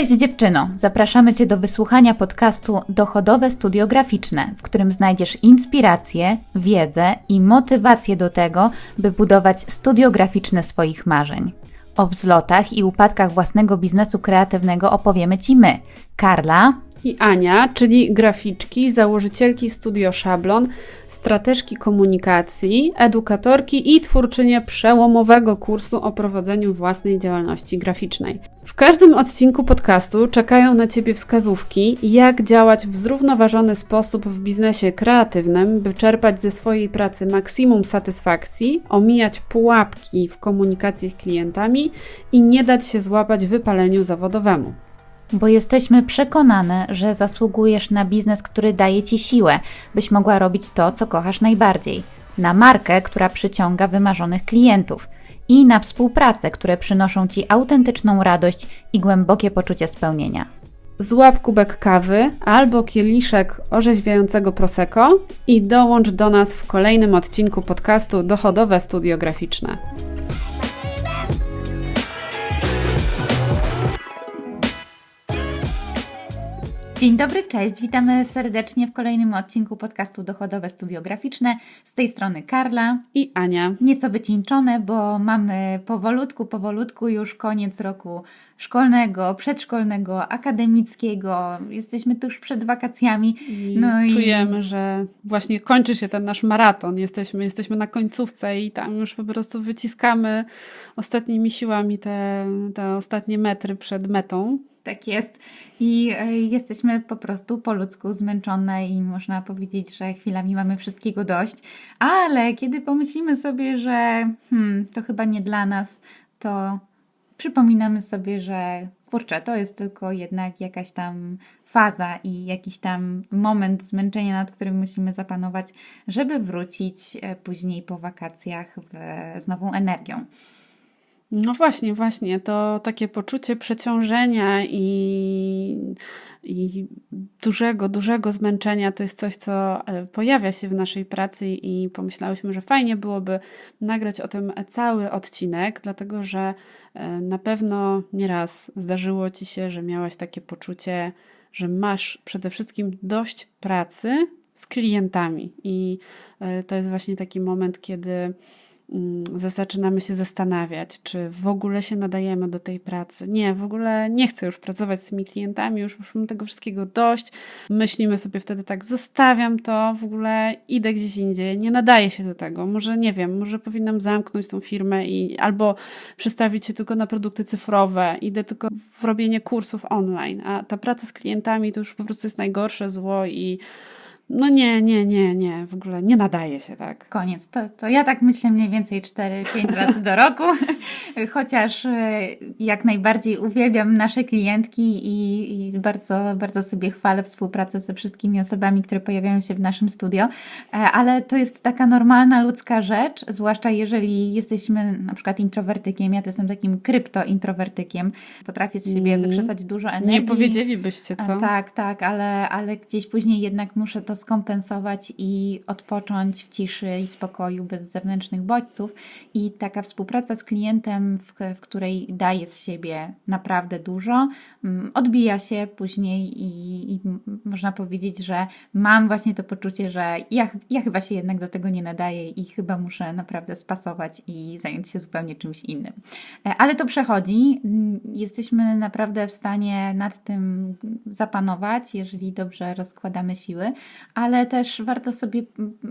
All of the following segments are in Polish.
Cześć dziewczyno! Zapraszamy Cię do wysłuchania podcastu Dochodowe Studio Graficzne, w którym znajdziesz inspirację, wiedzę i motywację do tego, by budować studio graficzne swoich marzeń. O wzlotach i upadkach własnego biznesu kreatywnego opowiemy Ci my, Karla i Ania, czyli graficzki, założycielki Studio Szablon, strateżki komunikacji, edukatorki i twórczynie przełomowego kursu o prowadzeniu własnej działalności graficznej. W każdym odcinku podcastu czekają na Ciebie wskazówki, jak działać w zrównoważony sposób w biznesie kreatywnym, by czerpać ze swojej pracy maksimum satysfakcji, omijać pułapki w komunikacji z klientami i nie dać się złapać wypaleniu zawodowemu bo jesteśmy przekonane, że zasługujesz na biznes, który daje ci siłę, byś mogła robić to, co kochasz najbardziej, na markę, która przyciąga wymarzonych klientów i na współpracę, które przynoszą ci autentyczną radość i głębokie poczucie spełnienia. Złap kubek kawy albo kieliszek orzeźwiającego prosecco i dołącz do nas w kolejnym odcinku podcastu Dochodowe Studio Graficzne. Dzień dobry, cześć. Witamy serdecznie w kolejnym odcinku podcastu Dochodowe Studio Graficzne. Z tej strony Karla i Ania. Nieco wycieńczone, bo mamy powolutku, powolutku już koniec roku szkolnego, przedszkolnego, akademickiego. Jesteśmy tuż przed wakacjami. No i czujemy, że właśnie kończy się ten nasz maraton. Jesteśmy, jesteśmy na końcówce i tam już po prostu wyciskamy ostatnimi siłami te, te ostatnie metry przed metą tak jest. I e, jesteśmy po prostu po ludzku zmęczone i można powiedzieć, że chwilami mamy wszystkiego dość. Ale kiedy pomyślimy sobie, że hmm, to chyba nie dla nas, to przypominamy sobie, że kurczę, to jest tylko jednak jakaś tam faza i jakiś tam moment zmęczenia, nad którym musimy zapanować, żeby wrócić e, później po wakacjach w, z nową energią. No właśnie, właśnie. To takie poczucie przeciążenia i, i dużego, dużego zmęczenia to jest coś, co e, pojawia się w naszej pracy i pomyślałyśmy, że fajnie byłoby nagrać o tym cały odcinek, dlatego że e, na pewno nieraz zdarzyło ci się, że miałaś takie poczucie, że masz przede wszystkim dość pracy z klientami. I e, to jest właśnie taki moment, kiedy zaczynamy się zastanawiać, czy w ogóle się nadajemy do tej pracy. Nie, w ogóle nie chcę już pracować z tymi klientami, już, już mam tego wszystkiego dość. Myślimy sobie wtedy tak, zostawiam to, w ogóle idę gdzieś indziej, nie nadaję się do tego. Może nie wiem, może powinnam zamknąć tą firmę i albo przestawić się tylko na produkty cyfrowe, idę tylko w robienie kursów online, a ta praca z klientami to już po prostu jest najgorsze zło i no nie, nie, nie, nie, w ogóle nie nadaje się tak. Koniec. To, to ja tak myślę mniej więcej 4-5 razy do roku, chociaż e, jak najbardziej uwielbiam nasze klientki i, i, bardzo, bardzo sobie chwalę współpracę ze wszystkimi osobami, które pojawiają się w naszym studio, e, ale to jest taka normalna ludzka rzecz, zwłaszcza jeżeli jesteśmy na przykład introwertykiem, ja to jestem takim krypto-introwertykiem, potrafię z siebie mm. wykrzesać dużo energii. Nie powiedzielibyście, co? Tak, tak, ale, ale gdzieś później jednak muszę to skompensować i odpocząć w ciszy i spokoju bez zewnętrznych bodźców. I taka współpraca z klientem, w, w której daje z siebie naprawdę dużo, mm, odbija się później i, i, można powiedzieć, że mam właśnie to poczucie, że ja, ja chyba się jednak do tego nie nadaję i chyba muszę naprawdę spasować i zająć się zupełnie czymś innym. E, ale to przechodzi. Mm, jesteśmy naprawdę w stanie nad tym zapanować, jeżeli dobrze rozkładamy siły, ale też warto sobie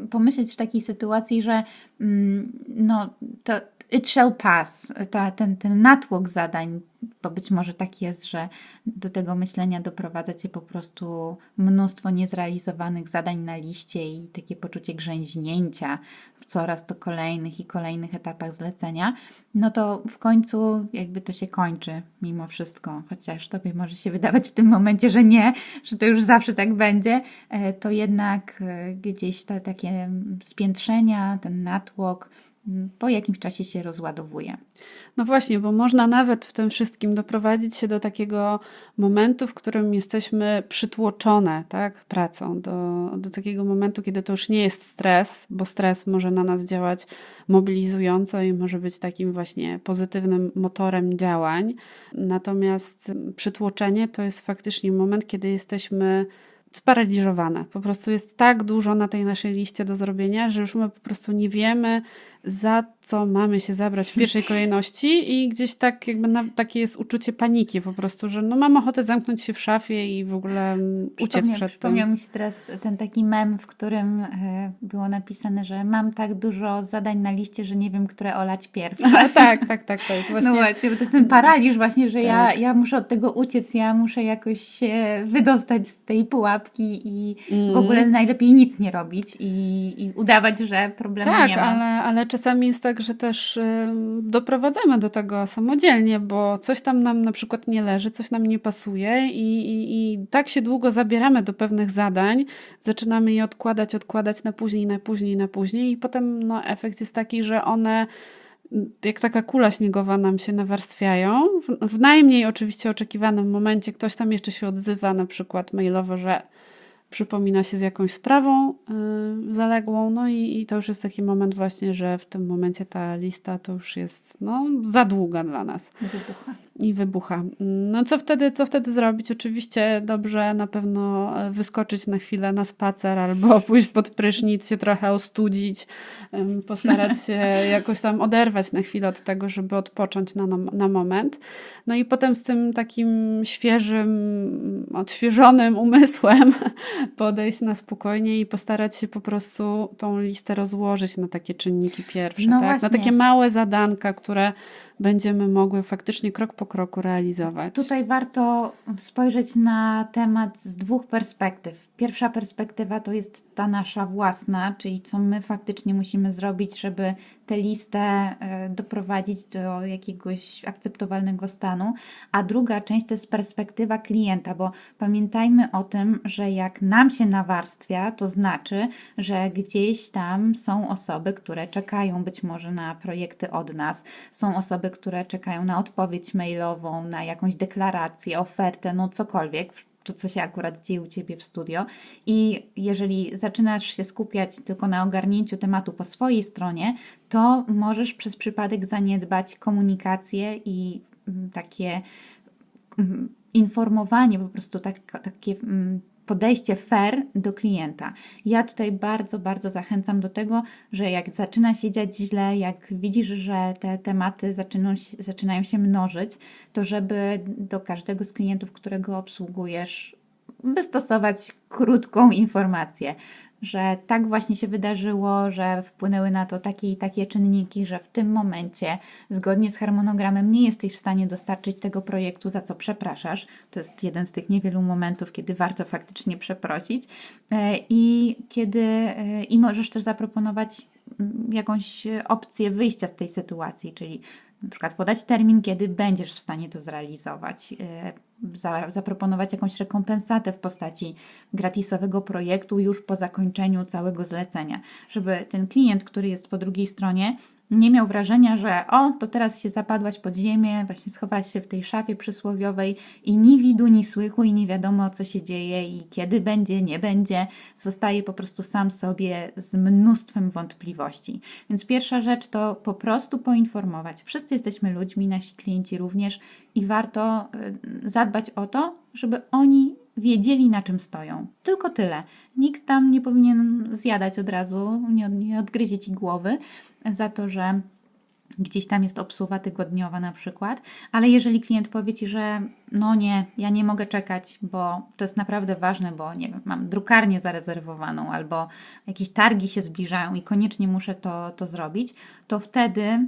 pomyśleć w takiej sytuacji, że mm, no, to it shall pass, ta, ten, ten natłok zadań, bo być może tak jest, że do tego myślenia doprowadza cię po prostu mnóstwo niezrealizowanych zadań na liście i takie poczucie grzęźnięcia w coraz to kolejnych i kolejnych etapach zlecenia, no to w końcu jakby to się kończy mimo wszystko, chociaż tobie może się wydawać w tym momencie, że nie, że to już zawsze tak będzie, e, to jednak e, gdzieś te takie spiętrzenia, ten natłok, po jakimś czasie się rozładowuje. No właśnie, bo można nawet w tym wszystkim wszystkim doprowadzić się do takiego momentu, w którym jesteśmy przytłoczone tak, pracą, do, do takiego momentu, kiedy to już nie jest stres, bo stres może na nas działać mobilizująco i może być takim właśnie pozytywnym motorem działań. Natomiast przytłoczenie to jest faktycznie moment, kiedy jesteśmy sparaliżowane. Po prostu jest tak dużo na tej naszej liście do zrobienia, że już my po prostu nie wiemy, za co mamy się zabrać w pierwszej kolejności i gdzieś tak jakby na, takie jest uczucie paniki po prostu, że no mam ochotę zamknąć się w szafie i w ogóle mm, uciec przed Przypomniał tym. mi się teraz ten taki mem, w którym e, było napisane, że mam tak dużo zadań na liście, że nie wiem, które olać pierw. A, tak, tak, tak, to jest właśnie... No właśnie, bo to jest ten paraliż właśnie, że ja, Tak. ja muszę od tego uciec, ja muszę jakoś się wydostać z tej pułapki i w Mm. ogóle najlepiej nic nie robić i, i udawać, że problemu Tak, nie ma. ale, ale czasami jest tak, że też y, doprowadzamy do tego samodzielnie, bo coś tam nam na przykład nie leży, coś nam nie pasuje i, i, i tak się długo zabieramy do pewnych zadań, zaczynamy je odkładać, odkładać na później, na później, na później i potem no, efekt jest taki, że one mm, jak taka kula śniegowa nam się nawarstwiają. W, w najmniej oczywiście oczekiwanym momencie ktoś tam jeszcze się odzywa, na przykład mailowo, że przypomina się z jakąś sprawą y, zaległą, no i, i to już jest taki moment właśnie, że w tym momencie ta lista to już jest no, za długa dla nas Wybucha. i wybucha. No co wtedy, co wtedy zrobić? Oczywiście dobrze na pewno e, wyskoczyć na chwilę na spacer albo pójść pod prysznic, się trochę ostudzić, em, postarać się jakoś tam oderwać na chwilę od tego, żeby odpocząć na, na moment. No i potem z tym takim świeżym, odświeżonym umysłem podejść na spokojnie i postarać się po prostu tą listę rozłożyć na takie czynniki pierwsze, No tak? na takie małe zadanka, które będziemy mogły faktycznie krok po kroku realizować. Tutaj warto spojrzeć na temat z dwóch perspektyw. Pierwsza perspektywa to jest ta nasza własna, czyli co my faktycznie musimy zrobić, żeby tę listę e, doprowadzić do jakiegoś akceptowalnego stanu. A druga część to jest perspektywa klienta, bo pamiętajmy o tym, że jak nam się nawarstwia, to znaczy, że gdzieś tam są osoby, które czekają być może na projekty od nas, są osoby, które czekają na odpowiedź mailową, na jakąś deklarację, ofertę, no cokolwiek, to co się akurat dzieje u Ciebie w studio. I jeżeli zaczynasz się skupiać tylko na ogarnięciu tematu po swojej stronie, to możesz przez przypadek zaniedbać komunikację i mm, takie mm, informowanie, po prostu tak, takie mm, podejście fair do klienta. Ja tutaj bardzo, bardzo zachęcam do tego, że jak zaczyna się dziać źle, jak widzisz, że te tematy zaczynają się, zaczynają się mnożyć, to żeby do każdego z klientów, którego obsługujesz, wystosować krótką informację, że tak właśnie się wydarzyło, że wpłynęły na to takie i takie czynniki, że w tym momencie, zgodnie z harmonogramem, nie jesteś w stanie dostarczyć tego projektu, za co przepraszasz. To jest jeden z tych niewielu momentów, kiedy warto faktycznie przeprosić. E, I kiedy e, i możesz też zaproponować mm, jakąś opcję wyjścia z tej sytuacji, czyli na przykład podać termin, kiedy będziesz w stanie to zrealizować, za, zaproponować jakąś rekompensatę w postaci gratisowego projektu już po zakończeniu całego zlecenia, żeby ten klient, który jest po drugiej stronie, nie miał wrażenia, że o, to teraz się zapadłaś pod ziemię, właśnie schowałaś się w tej szafie przysłowiowej i ni widu, ni słychu i nie wiadomo, co się dzieje i kiedy będzie, nie będzie. Zostaje po prostu sam sobie z mnóstwem wątpliwości. Więc pierwsza rzecz to po prostu poinformować. Wszyscy jesteśmy ludźmi, nasi klienci również i warto y, zadbać o to, żeby oni wiedzieli, na czym stoją. Tylko tyle. Nikt tam nie powinien zjadać od razu, nie, nie odgryzie ci głowy za to, że gdzieś tam jest obsługa tygodniowa na przykład, ale jeżeli klient powie Ci, że no nie, ja nie mogę czekać, bo to jest naprawdę ważne, bo nie wiem, mam drukarnię zarezerwowaną albo jakieś targi się zbliżają i koniecznie muszę to, to zrobić, to wtedy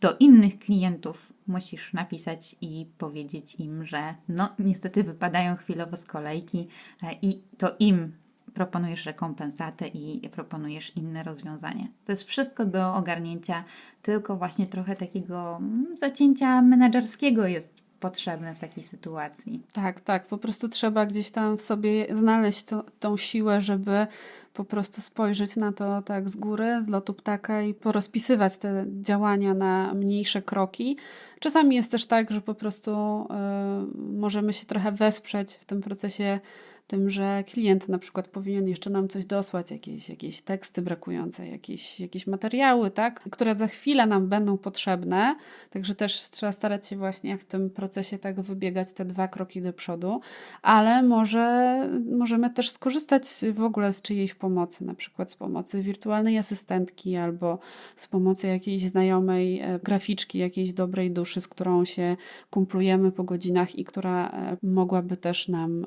do innych klientów musisz napisać i powiedzieć im, że no niestety wypadają chwilowo z kolejki e, i to im proponujesz rekompensatę i proponujesz inne rozwiązanie. To jest wszystko do ogarnięcia, tylko właśnie trochę takiego mm, zacięcia menedżerskiego jest potrzebne w takiej sytuacji. Tak, tak. Po prostu trzeba gdzieś tam w sobie znaleźć to, tą siłę, żeby po prostu spojrzeć na to tak z góry, z lotu ptaka i porozpisywać te działania na mniejsze kroki. Czasami jest też tak, że po prostu y, możemy się trochę wesprzeć w tym procesie tym, że klient na przykład powinien jeszcze nam coś dosłać, jakieś, jakieś teksty brakujące, jakieś, jakieś materiały, tak, które za chwilę nam będą potrzebne. Także też trzeba starać się właśnie w tym procesie tak wybiegać te dwa kroki do przodu, ale może możemy też skorzystać w ogóle z czyjejś pomocy, na przykład z pomocy wirtualnej asystentki albo z pomocy jakiejś znajomej e, graficzki, jakiejś dobrej duszy, z którą się kumplujemy po godzinach i która e, mogłaby też nam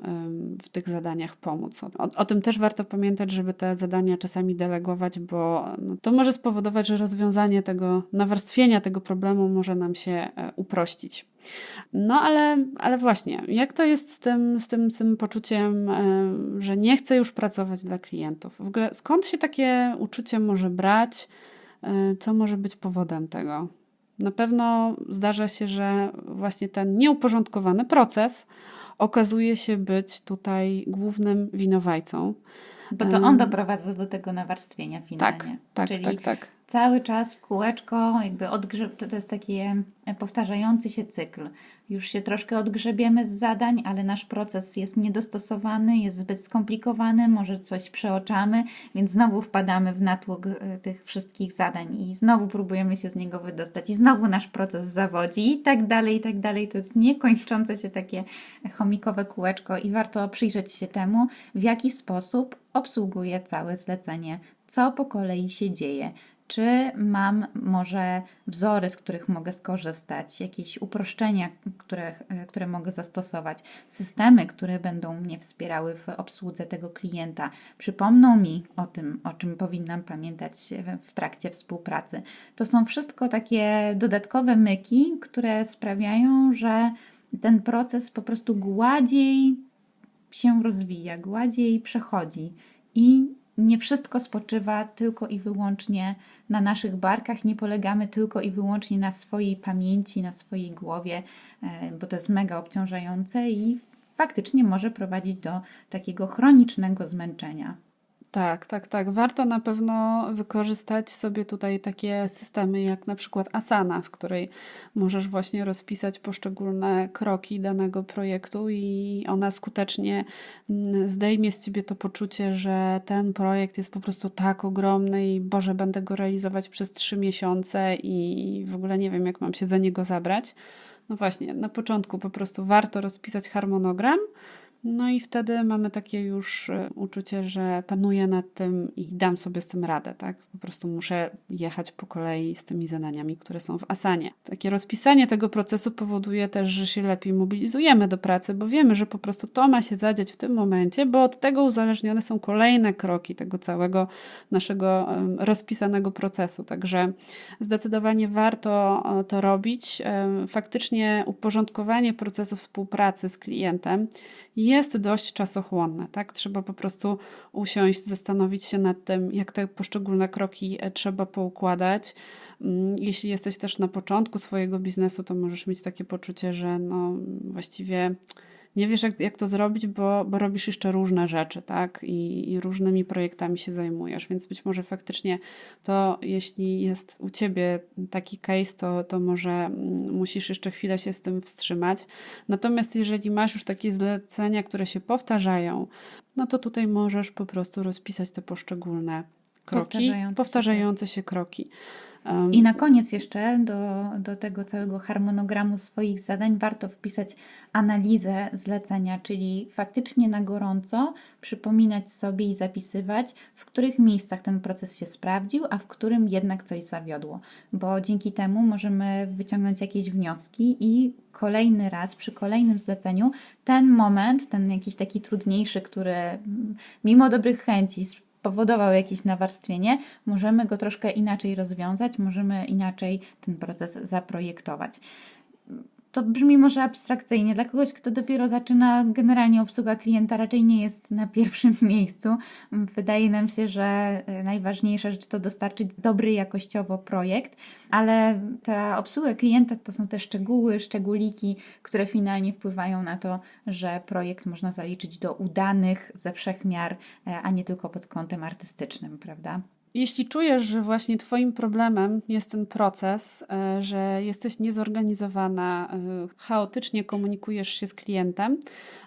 w tych zadaniach pomóc. O, o tym też warto pamiętać, żeby te zadania czasami delegować, bo no, to może spowodować, że rozwiązanie tego, nawarstwienia tego problemu może nam się e, uprościć. No ale, ale właśnie, jak to jest z tym, z tym, z tym poczuciem, e, że nie chcę już pracować dla klientów? W ogóle skąd się takie uczucie może brać? E, Co może być powodem tego? Na pewno zdarza się, że właśnie ten nieuporządkowany proces okazuje się być tutaj głównym winowajcą. Bo to on doprowadza do tego nawarstwienia finalnie. Tak, tak, Czyli tak, tak. Cały czas w kółeczko, jakby odgrze- to, to jest taki e, powtarzający się cykl. Już się troszkę odgrzebiemy z zadań, ale nasz proces jest niedostosowany, jest zbyt skomplikowany, może coś przeoczamy, więc znowu wpadamy w natłok e, tych wszystkich zadań i znowu próbujemy się z niego wydostać i znowu nasz proces zawodzi i tak dalej, i tak dalej. To jest niekończące się takie chomikowe kółeczko i warto przyjrzeć się temu, w jaki sposób obsługuje całe zlecenie, co po kolei się dzieje. Czy mam może wzory, z których mogę skorzystać, jakieś uproszczenia, które, które mogę zastosować, systemy, które będą mnie wspierały w obsłudze tego klienta, przypomną mi o tym, o czym powinnam pamiętać w trakcie współpracy. To są wszystko takie dodatkowe myki, które sprawiają, że ten proces po prostu gładziej się rozwija, gładziej przechodzi i nie wszystko spoczywa tylko i wyłącznie na naszych barkach, nie polegamy tylko i wyłącznie na swojej pamięci, na swojej głowie, e, bo to jest mega obciążające i faktycznie może prowadzić do takiego chronicznego zmęczenia. Tak, tak, tak. Warto na pewno wykorzystać sobie tutaj takie systemy jak na przykład Asana, w której możesz właśnie rozpisać poszczególne kroki danego projektu i ona skutecznie mm, zdejmie z ciebie to poczucie, że ten projekt jest po prostu tak ogromny i Boże, będę go realizować przez trzy miesiące i w ogóle nie wiem, jak mam się za niego zabrać. No właśnie, na początku po prostu warto rozpisać harmonogram. No i wtedy mamy takie już e, uczucie, że panuję nad tym i dam sobie z tym radę, tak? Po prostu muszę jechać po kolei z tymi zadaniami, które są w Asanie. Takie rozpisanie tego procesu powoduje też, że się lepiej mobilizujemy do pracy, bo wiemy, że po prostu to ma się zadziać w tym momencie, bo od tego uzależnione są kolejne kroki tego całego naszego rozpisanego procesu. Także zdecydowanie warto e, to robić. Em, Faktycznie uporządkowanie procesu współpracy z klientem jest dość czasochłonne, tak? Trzeba po prostu usiąść, zastanowić się nad tym, jak te poszczególne kroki e, trzeba poukładać. Mm, Jeśli jesteś też na początku swojego biznesu, to możesz mieć takie poczucie, że no właściwie nie wiesz, jak, jak to zrobić, bo, bo robisz jeszcze różne rzeczy, tak? I, I różnymi projektami się zajmujesz, więc być może faktycznie to, jeśli jest u ciebie taki case, to, to może mm, musisz jeszcze chwilę się z tym wstrzymać. Natomiast jeżeli masz już takie zlecenia, które się powtarzają, no to tutaj możesz po prostu rozpisać te poszczególne kroki, Powtarzające się, powtarzające się kroki. I na koniec jeszcze do, do tego całego harmonogramu swoich zadań warto wpisać analizę zlecenia, czyli faktycznie na gorąco przypominać sobie i zapisywać, w których miejscach ten proces się sprawdził, a w którym jednak coś zawiodło, bo dzięki temu możemy wyciągnąć jakieś wnioski i kolejny raz przy kolejnym zleceniu ten moment, ten jakiś taki trudniejszy, który mm, mimo dobrych chęci spowodował jakieś nawarstwienie, możemy go troszkę inaczej rozwiązać, możemy inaczej ten proces zaprojektować. To brzmi może abstrakcyjnie. Dla kogoś, kto dopiero zaczyna, generalnie obsługa klienta raczej nie jest na pierwszym miejscu. Wydaje nam się, że y, najważniejsza rzecz to dostarczyć dobry jakościowo projekt, ale ta obsługa klienta to są te szczegóły, szczególiki, które finalnie wpływają na to, że projekt można zaliczyć do udanych ze wszechmiar, e, a nie tylko pod kątem artystycznym, prawda? Jeśli czujesz, że właśnie Twoim problemem jest ten proces, e, że jesteś niezorganizowana, e, chaotycznie komunikujesz się z klientem,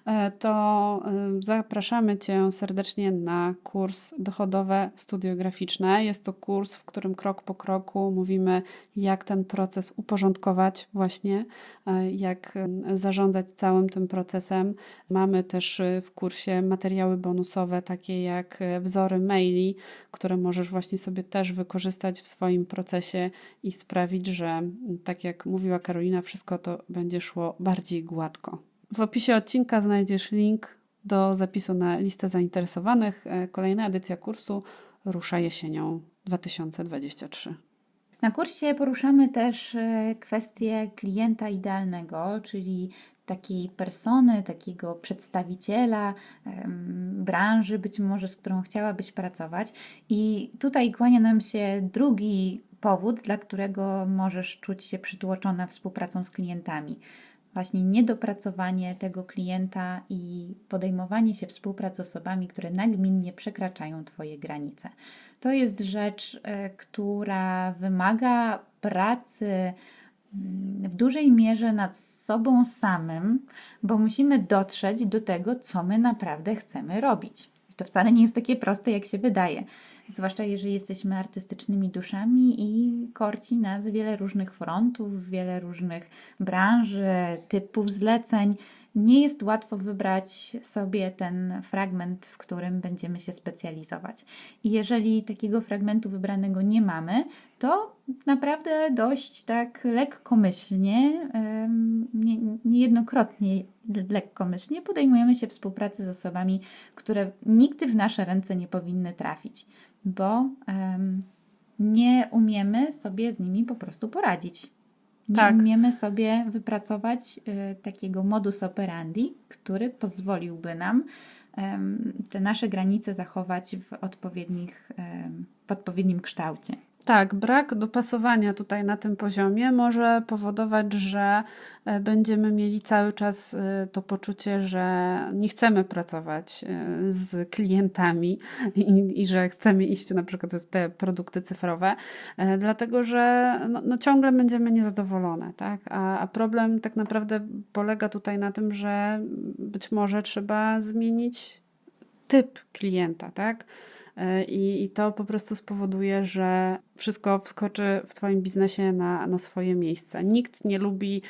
e, to zapraszamy Cię serdecznie na kurs Dochodowe Studio Graficzne. Jest to kurs, w którym krok po kroku mówimy, jak ten proces uporządkować, właśnie, jak zarządzać całym tym procesem. Mamy też w kursie materiały bonusowe, takie jak wzory maili, które możesz właśnie sobie też wykorzystać w swoim procesie i sprawić, że m, tak jak mówiła Karolina, wszystko to będzie szło bardziej gładko. W opisie odcinka znajdziesz link do zapisu na listę zainteresowanych. E, Kolejna edycja kursu rusza jesienią 2023. Na kursie poruszamy też e, kwestię klienta idealnego, czyli takiej persony, takiego przedstawiciela branży, być może z którą chciałabyś pracować. I tutaj kłania nam się drugi powód, dla którego możesz czuć się przytłoczona współpracą z klientami. Właśnie niedopracowanie tego klienta i podejmowanie się współpracy z osobami, które nagminnie przekraczają Twoje granice. To jest rzecz, e, która wymaga pracy w dużej mierze nad sobą samym, bo musimy dotrzeć do tego, co my naprawdę chcemy robić. I to wcale nie jest takie proste, jak się wydaje. Zwłaszcza jeżeli jesteśmy artystycznymi duszami i korci nas wiele różnych frontów, wiele różnych branży, typów zleceń. Nie jest łatwo wybrać sobie ten fragment, w którym będziemy się specjalizować. I jeżeli takiego fragmentu wybranego nie mamy, to naprawdę dość tak lekkomyślnie, nie, niejednokrotnie lekkomyślnie podejmujemy się współpracy z osobami, które nigdy w nasze ręce nie powinny trafić, bo nie umiemy sobie z nimi po prostu poradzić. Nie Tak. umiemy sobie wypracować y, takiego modus operandi, który pozwoliłby nam em, te nasze granice zachować w, odpowiednich, em, w odpowiednim kształcie. Tak, brak dopasowania tutaj na tym poziomie może powodować, że e, będziemy mieli cały czas e, to poczucie, że nie chcemy pracować e, z klientami i, i że chcemy iść na przykład w te produkty cyfrowe, dlatego że no, no ciągle będziemy niezadowolone, tak? A, a problem tak naprawdę polega tutaj na tym, że być może trzeba zmienić typ klienta, tak? I, I to po prostu spowoduje, że wszystko wskoczy w Twoim biznesie na, na swoje miejsce. Nikt nie lubi,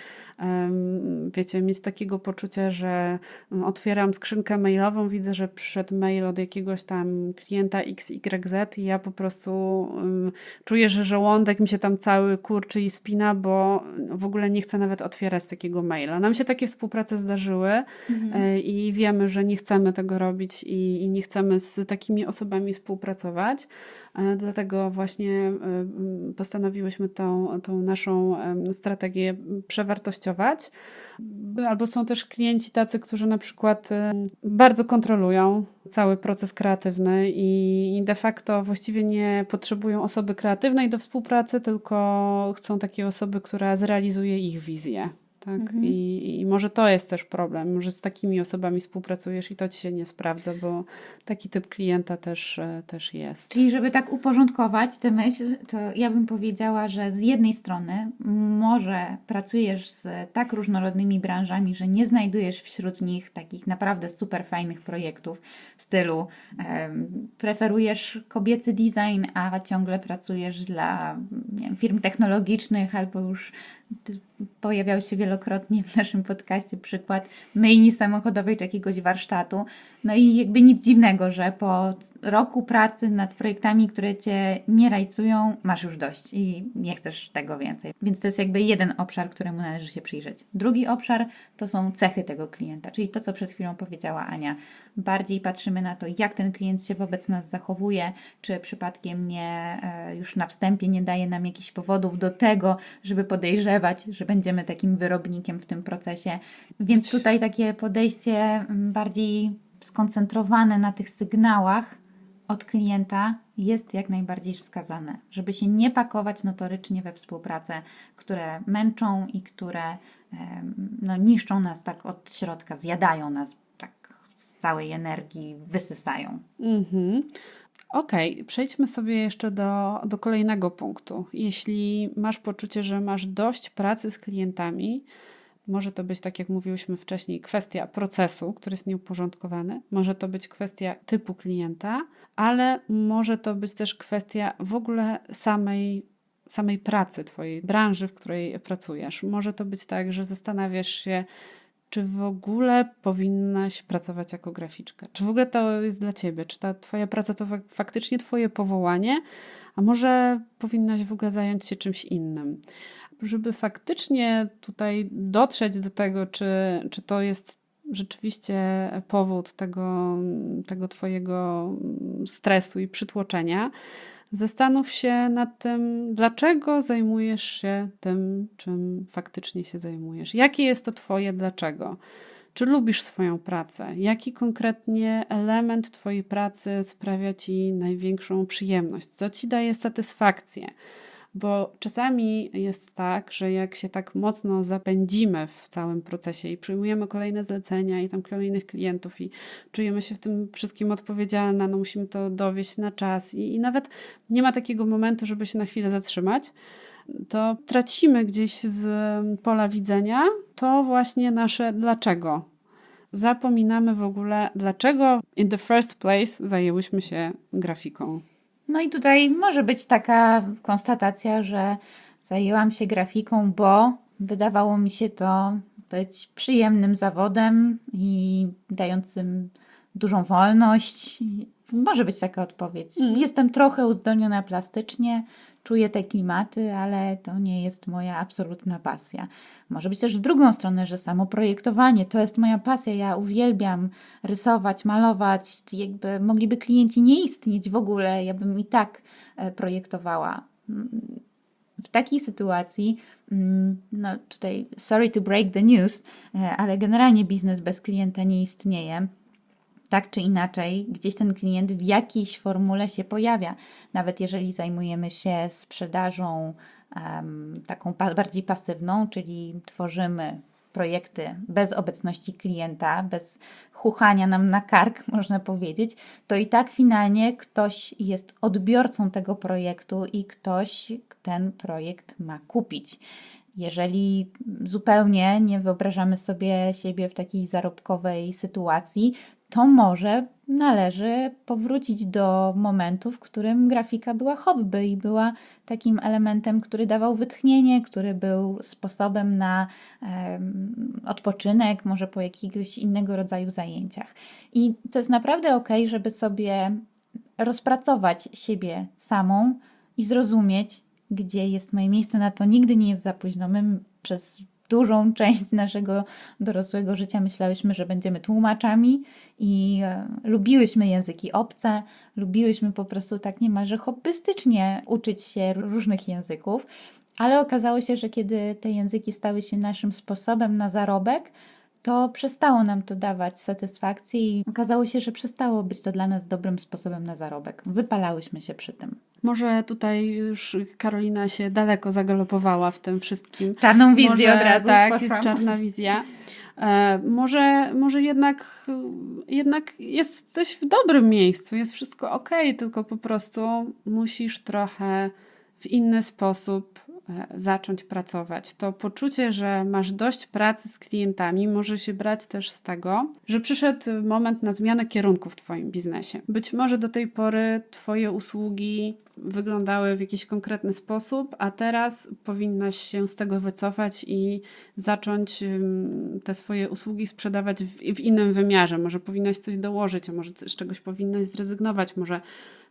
wiecie, mieć takiego poczucia, że mm, otwieram skrzynkę mailową, widzę, że przyszedł mail od jakiegoś tam klienta XYZ i ja po prostu czuję, że żołądek mi się tam cały kurczy i spina, bo w ogóle nie chcę nawet otwierać takiego maila. Nam się takie współprace zdarzyły e, i wiemy, że nie chcemy tego robić i, i nie chcemy z takimi osobami współpracować. E, Dlatego właśnie postanowiłyśmy tą, tą naszą strategię przewartościować. Albo są też klienci tacy, którzy na przykład em, bardzo kontrolują cały proces kreatywny i de facto właściwie nie potrzebują osoby kreatywnej do współpracy, tylko chcą takiej osoby, która zrealizuje ich wizję. Tak? I, I może to jest też problem, że z takimi osobami współpracujesz i to ci się nie sprawdza, bo taki typ klienta też, e, też jest. Czyli, żeby tak uporządkować tę myśl, to ja bym powiedziała, że z jednej strony może pracujesz z tak różnorodnymi branżami, że nie znajdujesz wśród nich takich naprawdę super fajnych projektów w stylu preferujesz kobiecy design, a ciągle pracujesz dla wiem, firm technologicznych albo już pojawiał się wielokrotnie w naszym podcaście przykład myjni samochodowej czy jakiegoś warsztatu. No i jakby nic dziwnego, że po roku pracy nad projektami, które cię nie rajcują, masz już dość i nie chcesz tego więcej. Więc to jest jakby jeden obszar, któremu należy się przyjrzeć. Drugi obszar to są cechy tego klienta, czyli to, co przed chwilą powiedziała Ania. Bardziej patrzymy na to, jak ten klient się wobec nas zachowuje, czy przypadkiem nie, e, już na wstępie nie daje nam jakichś powodów do tego, żeby podejrzewać, że będziemy takim wyrobnikiem w tym procesie. Więc tutaj takie podejście mm, bardziej skoncentrowane na tych sygnałach od klienta jest jak najbardziej wskazane, żeby się nie pakować notorycznie we współpracę, które męczą i które no, niszczą nas tak od środka, zjadają nas tak z całej energii, wysysają. Mhm. Okej, przejdźmy sobie jeszcze do, do kolejnego punktu. Jeśli masz poczucie, że masz dość pracy z klientami, może to być, tak jak mówiłyśmy wcześniej, kwestia procesu, który jest nieuporządkowany, może to być kwestia typu klienta, ale może to być też kwestia w ogóle samej, samej pracy, Twojej branży, w której pracujesz. Może to być tak, że zastanawiasz się, czy w ogóle powinnaś pracować jako graficzka? Czy w ogóle to jest dla ciebie? Czy ta twoja praca to fak- faktycznie twoje powołanie? A może powinnaś w ogóle zająć się czymś innym? Żeby faktycznie tutaj dotrzeć do tego, czy, czy to jest rzeczywiście powód tego, tego twojego stresu i przytłoczenia, Zastanów się nad tym, dlaczego zajmujesz się tym, czym faktycznie się zajmujesz. Jakie jest to Twoje dlaczego? Czy lubisz swoją pracę? Jaki konkretnie element Twojej pracy sprawia Ci największą przyjemność? Co Ci daje satysfakcję? Bo czasami jest tak, że jak się tak mocno zapędzimy w całym procesie i przyjmujemy kolejne zlecenia i tam kolejnych klientów i czujemy się w tym wszystkim odpowiedzialna, no musimy to dowieść na czas i, i nawet nie ma takiego momentu, żeby się na chwilę zatrzymać, to tracimy gdzieś z pola widzenia to właśnie nasze dlaczego. Zapominamy w ogóle, dlaczego in the first place zajęłyśmy się grafiką. No i tutaj może być taka konstatacja, że zajęłam się grafiką, bo wydawało mi się to być przyjemnym zawodem i dającym dużą wolność. Może być taka odpowiedź. Jestem trochę uzdolniona plastycznie, czuję te klimaty, ale to nie jest moja absolutna pasja. Może być też w drugą stronę, że samo projektowanie to jest moja pasja. Ja uwielbiam rysować, malować. Jakby mogliby klienci nie istnieć w ogóle, ja bym i tak e, projektowała. W takiej sytuacji, mm, no tutaj sorry to break the news, e, ale generalnie biznes bez klienta nie istnieje tak czy inaczej, gdzieś ten klient w jakiejś formule się pojawia. Nawet jeżeli zajmujemy się sprzedażą um, taką pa bardziej pasywną, czyli tworzymy projekty bez obecności klienta, bez chuchania nam na kark, można powiedzieć, to i tak finalnie ktoś jest odbiorcą tego projektu i ktoś ten projekt ma kupić. Jeżeli zupełnie nie wyobrażamy sobie siebie w takiej zarobkowej sytuacji, to może należy powrócić do momentu, w którym grafika była hobby i była takim elementem, który dawał wytchnienie, który był sposobem na um, odpoczynek, może po jakiegoś innego rodzaju zajęciach. I to jest naprawdę ok, żeby sobie rozpracować siebie samą i zrozumieć, gdzie jest moje miejsce na to. Nigdy nie jest za późno. My przez dużą część naszego dorosłego życia myślałyśmy, że będziemy tłumaczami i e, lubiłyśmy języki obce, lubiłyśmy po prostu tak niemalże hobbystycznie uczyć się różnych języków, ale okazało się, że kiedy te języki stały się naszym sposobem na zarobek, to przestało nam to dawać satysfakcji i okazało się, że przestało być to dla nas dobrym sposobem na zarobek. Wypalałyśmy się przy tym. Może tutaj już Karolina się daleko zagalopowała w tym wszystkim. Czarną wizję może, od razu. Tak, poszłam. jest czarna wizja. E, może, może jednak, jednak jesteś w dobrym miejscu, jest wszystko ok, tylko po prostu musisz trochę w inny sposób zacząć pracować. To poczucie, że masz dość pracy z klientami, może się brać też z tego, że przyszedł moment na zmianę kierunku w Twoim biznesie. Być może do tej pory Twoje usługi wyglądały w jakiś konkretny sposób, a teraz powinnaś się z tego wycofać i zacząć te swoje usługi sprzedawać w, w innym wymiarze. Może powinnaś coś dołożyć, a może z czegoś powinnaś zrezygnować, może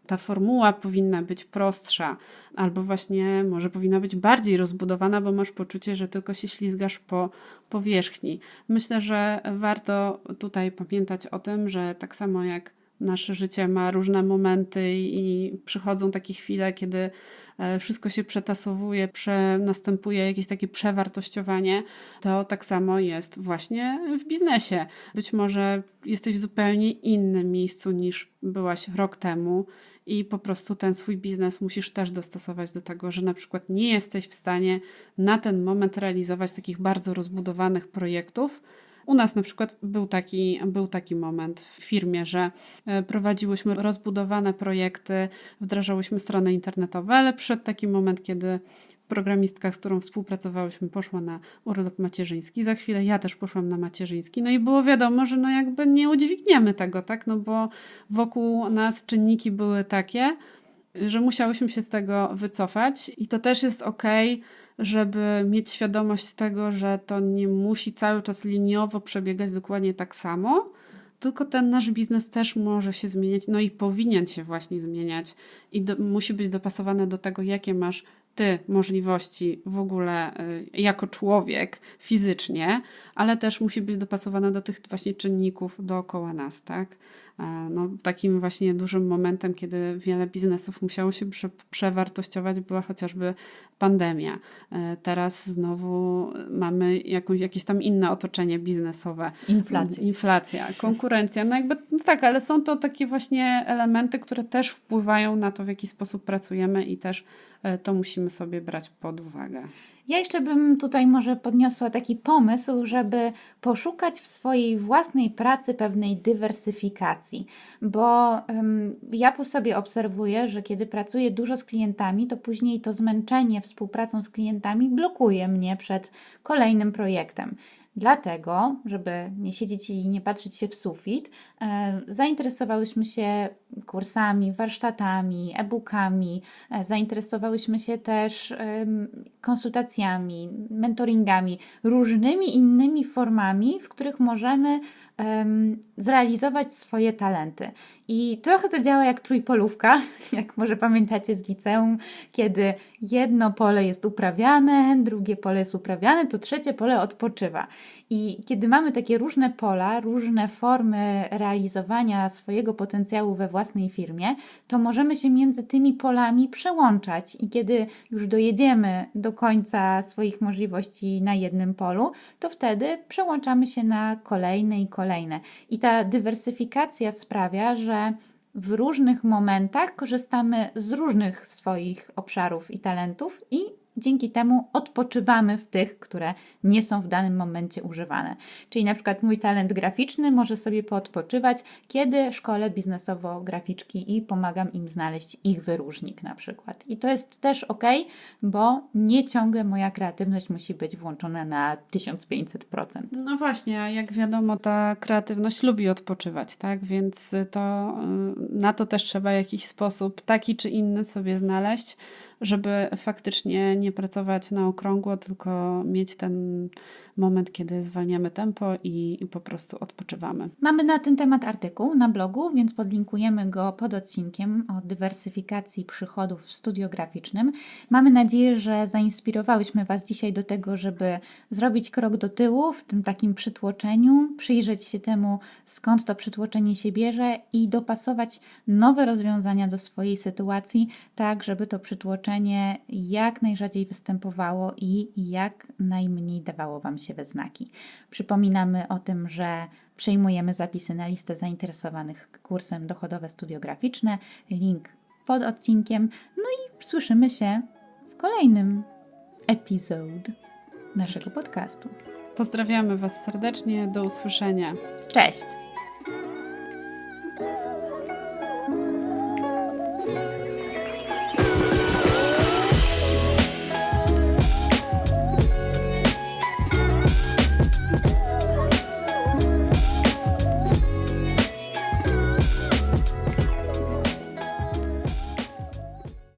ta formuła powinna być prostsza, albo właśnie może powinna być bardziej rozbudowana, bo masz poczucie, że tylko się ślizgasz po powierzchni. Myślę, że warto tutaj pamiętać o tym, że tak samo jak nasze życie ma różne momenty i przychodzą takie chwile, kiedy e, wszystko się przetasowuje, prze, następuje jakieś takie przewartościowanie, to tak samo jest właśnie w biznesie. Być może jesteś w zupełnie innym miejscu niż byłaś rok temu i po prostu ten swój biznes musisz też dostosować do tego, że na przykład nie jesteś w stanie na ten moment realizować takich bardzo rozbudowanych projektów. U nas na przykład był taki, był taki moment w firmie, że e, prowadziłyśmy rozbudowane projekty, wdrażałyśmy strony internetowe, ale przyszedł taki moment, kiedy programistka, z którą współpracowałyśmy, poszła na urlop macierzyński. Za chwilę ja też poszłam na macierzyński. No i było wiadomo, że no jakby nie udźwigniemy tego, tak? No bo wokół nas czynniki były takie, że musiałyśmy się z tego wycofać i to też jest ok, żeby mieć świadomość tego, że to nie musi cały czas liniowo przebiegać dokładnie tak samo, tylko ten nasz biznes też może się zmieniać, no i powinien się właśnie zmieniać. I do, musi być dopasowany do tego, jakie masz ty możliwości w ogóle y, jako człowiek fizycznie, ale też musi być dopasowana do tych właśnie czynników dookoła nas, tak? E, No, takim właśnie dużym momentem, kiedy wiele biznesów musiało się prze, przewartościować, była chociażby pandemia. E, Teraz znowu mamy jakąś, jakieś tam inne otoczenie biznesowe. Inflacja. Inflacja, konkurencja. No jakby, no tak, ale są to takie właśnie elementy, które też wpływają na to, w jaki sposób pracujemy i też e, to musimy sobie brać pod uwagę. Ja jeszcze bym tutaj może podniosła taki pomysł, żeby poszukać w swojej własnej pracy pewnej dywersyfikacji, bo ja po sobie obserwuję, że kiedy pracuję dużo z klientami, to później to zmęczenie współpracą z klientami blokuje mnie przed kolejnym projektem. Dlatego, żeby nie siedzieć i nie patrzeć się w sufit, e, zainteresowałyśmy się kursami, warsztatami, e-bookami, e, zainteresowałyśmy się też konsultacjami, mentoringami, różnymi innymi formami, w których możemy em, zrealizować swoje talenty. I trochę to działa jak trójpolówka, jak może pamiętacie z liceum, kiedy jedno pole jest uprawiane, drugie pole jest uprawiane, to trzecie pole odpoczywa. I kiedy mamy takie różne pola, różne formy realizowania swojego potencjału we własnej firmie, to możemy się między tymi polami przełączać. I kiedy już dojedziemy do końca swoich możliwości na jednym polu, to wtedy przełączamy się na kolejne i kolejne. I ta dywersyfikacja sprawia, że w różnych momentach korzystamy z różnych swoich obszarów i talentów i dzięki temu odpoczywamy w tych, które nie są w danym momencie używane. Czyli na przykład mój talent graficzny może sobie poodpoczywać, kiedy szkole biznesowo-graficzki i pomagam im znaleźć ich wyróżnik na przykład. I to jest też ok, bo nie ciągle moja kreatywność musi być włączona na 1500%. No właśnie, jak wiadomo, ta kreatywność lubi odpoczywać, tak? Więc to y, na to też trzeba jakiś sposób taki czy inny sobie znaleźć, żeby faktycznie nie pracować na okrągło, tylko mieć ten moment, kiedy zwalniamy tempo i, po prostu odpoczywamy. Mamy na ten temat artykuł na blogu, więc podlinkujemy go pod odcinkiem o dywersyfikacji przychodów w studio graficznym. Mamy nadzieję, że zainspirowałyśmy Was dzisiaj do tego, żeby zrobić krok do tyłu w tym takim przytłoczeniu, przyjrzeć się temu, skąd to przytłoczenie się bierze i dopasować nowe rozwiązania do swojej sytuacji, tak żeby to przytłoczenie jak najrzadziej występowało i jak najmniej dawało Wam się we znaki. Przypominamy o tym, że przyjmujemy zapisy na listę zainteresowanych kursem Dochodowe Studio Graficzne. Link pod odcinkiem. No i słyszymy się w kolejnym epizode naszego podcastu. Pozdrawiamy Was serdecznie, do usłyszenia. Cześć!